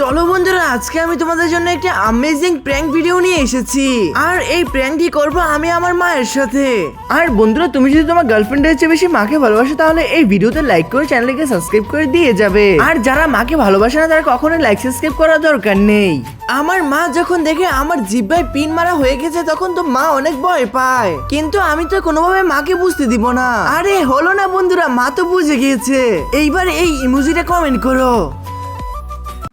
চলো বন্ধুরা, আজকে আমি তোমাদের জন্য একটি আমেজিং প্র্যাঙ্ক ভিডিও নিয়ে এসেছি। আর এই প্র্যাঙ্কটি করব আমি আমার মায়ের সাথে। আর বন্ধুরা, তুমি যদি তোমার গার্লফ্রেন্ডের চেয়ে বেশি মাকে ভালোবাসো, তাহলে এই ভিডিওতে লাইক করে চ্যানেলকে সাবস্ক্রাইব করে দিয়ে যাবে। আর যারা মাকে ভালোবাসে না, তারা কখনোই লাইক সাবস্ক্রাইব করার দরকার নেই। আমার মা যখন দেখে আমার জিব্বায় পিন মারা হয়ে গেছে, তখন তো মা অনেক ভয় পায়। কিন্তু আমি তো কোনোভাবে মাকে বুঝতে দিব না। আরে হলো না বন্ধুরা, মা তো বুঝে গিয়েছে। এইবার এই ইমোজিটা কমেন্ট করো।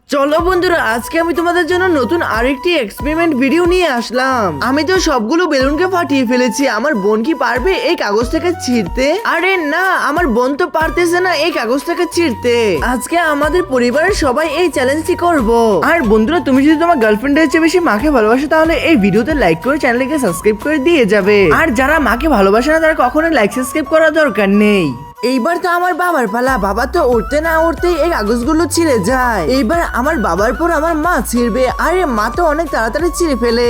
চলো বন্ধুরা, আজকে আমি তোমাদের জন্য নতুন আরেকটি এক্সপেরিমেন্ট ভিডিও নিয়ে আসলাম। আমি তো সবগুলো বেলুনকে ফাটিয়ে ফেলেছি, আমার বোন কি পারবে এই কাগজ থেকে ছিঁড়তে? আরে না, আমার বোন তো পারতেছে না এই কাগজ থেকে ছিঁড়তে। আজকে আমাদের পরিবারের সবাই এই চ্যালেঞ্জটি করব। আর বন্ধুরা, তুমি যদি তোমার গার্লফ্রেন্ডের চেয়ে বেশি মাকে ভালোবাসো, তাহলে এই ভিডিওতে লাইক করে চ্যানেলকে সাবস্ক্রাইব করে দিয়ে যাবে। আর যারা মাকে ভালোবাসে না, তারা কখনোই লাইক সাবস্ক্রাইব করার দরকার নেই। এইবার তো আমার বাবার পালা। বাবা তো উঠতে না উঠতেই এই কাগজগুলো ছিঁড়ে যায়। এইবার আমার বাবার পর আমার মা ছিঁড়বে। আরে মা তো অনেক তাড়াতাড়ি ছিঁড়ে ফেলে।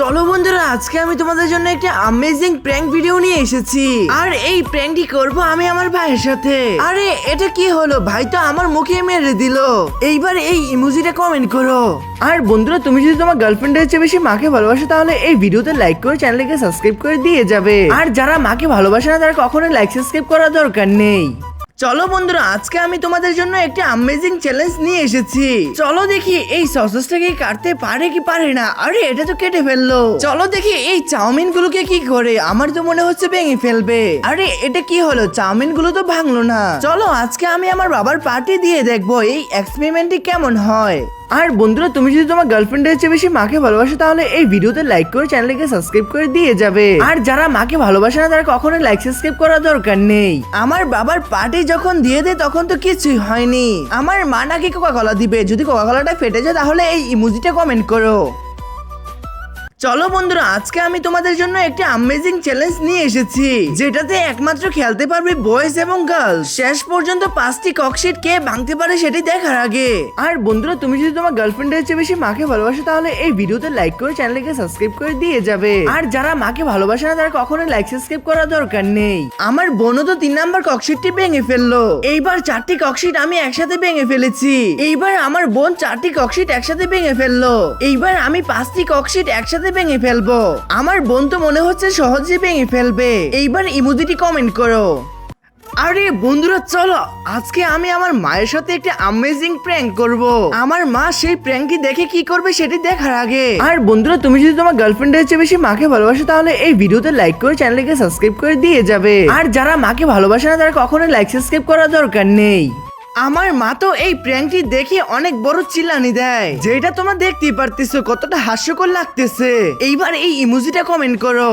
চলো বন্ধুরা, আজকে আমি তোমাদের জন্য একটা আমেজিং প্র্যাঙ্ক ভিডিও নিয়ে এসেছি। আর এই প্র্যাঙ্কটি করব আমি আমার ভাইয়ের সাথে। আরে, এটা কি হলো? ভাই তো আমার মুখে মেরে দিল। এইবার এই ইমোজিটা কমেন্ট করো। আর বন্ধুরা, তুমি যদি তোমার গার্লফ্রেন্ডের চেয়ে বেশি মাকে ভালোবাসো, তাহলে এই ভিডিওতে লাইক করে চ্যানেলকে সাবস্ক্রাইব করে দিয়ে যাবে। আর যারা মাকে ভালোবাসে না, তারা কখনোই লাইক সাবস্ক্রাইব করার দরকার নেই। চলো বন্ধুরা, আজকে আমি তোমাদের জন্য একটি আমেজিং চ্যালেঞ্জ নিয়ে এসেছি। চলো দেখি এই সসেসটাকে কাটতে পারে কি পারে না। আরে, এটা তো কেটে ফেলল। চলো দেখি এই চাউমিন গুলোকে কি করে? আমার তো মনে হচ্ছে ভেঙে ফেলবে। আরে, এটা কি হলো? চাউমিনগুলো তো ভাঙলো না। চলো, আজকে আমি আমার বাবার পার্টি দিয়ে দেখব। এই এক্সপেরিমেন্টটি কেমন হয়? আর বন্ধুরা, তুমি যদি তোমার গার্লফ্রেন্ডের চেয়ে বেশি মাকে ভালোবাসো, তাহলে এই ভিডিওতে লাইক করে চ্যানেলকে সাবস্ক্রাইব করে দিয়ে যাবে। আর যারা মাকে ভালোবাসে না, তারা কখনো লাইক সাবস্ক্রাইব করার দরকার নেই। আমার বাবার পার্টি যখন দিয়ে দেয়, তখন তো কিছুই হয়নি। আমার মা নাকি কোকা কলা দিবে। যদি কোকা কলাটা ফেটে যায়, তাহলে এই ইমোজিটা কমেন্ট করো। চলো বন্ধুরা, আজকে আমি তোমাদের জন্য একটা আমেজিং চ্যালেঞ্জ নিয়ে এসেছি, যেটাতে একমাত্র খেলতে পারবে বয়েজ এবং গার্লস শেষ পর্যন্ত পাঁচটি ককশিট কে ভাঙতে পারে সেটি দেখার আগে। আর বন্ধুরা, তুমি যদি তোমার গার্লফ্রেন্ডের চেয়ে বেশি মাকে ভালোবাসো, তাহলে এই ভিডিওতে লাইক করে চ্যানেলকে সাবস্ক্রাইব করে দিয়ে যাবে। আর যারা মাকে ভালোবাসে না, তারা কখনোই লাইক সাবস্ক্রাইব করার দরকার নেই। আমার বোনও তো তিন নাম্বার ককশিটটি ভেঙে ফেলল। এইবার চারটি ককশিট আমি একসাথে ভেঙে ফেলেছি। এইবার আমার বোন চারটি ককশিট একসাথে ভেঙে ফেলল। এইবার আমি পাঁচটি ককশিট একসাথে ভেঙে ফেলব। আমার বোন তো মনে হচ্ছে সহজে ভেঙে ফেলবে। এইবার ইমোজিটি কমেন্ট করো। আরে বন্ধুরা, চলো। আজকে আমি আমার মায়ের সাথে একটা আমেজিং প্র্যাঙ্ক করব। আমার মা সেই প্র্যাঙ্কটি দেখে কি করবে সেটি দেখার আগে। আর বন্ধুরা, তুমি যদি তোমার গার্লফ্রেন্ডের চেয়ে বেশি মাকে ভালোবাসো, তাহলে এই ভিডিওতে লাইক করে চ্যানেলকে সাবস্ক্রাইব করে দিয়ে যাবে। আর যারা মাকে ভালোবাসে না, তারা কখনোই লাইক সাবস্ক্রাইব করার দরকার নেই। আমার মা তো এই প্র্যাঙ্কটি দেখে অনেক বড় চিল্লানি দেয়। যেটা তোমরা দেখতেই পারতেছো কতটা হাস্যকর লাগতেছে। এইবার এই ইমোজিটা কমেন্ট করো।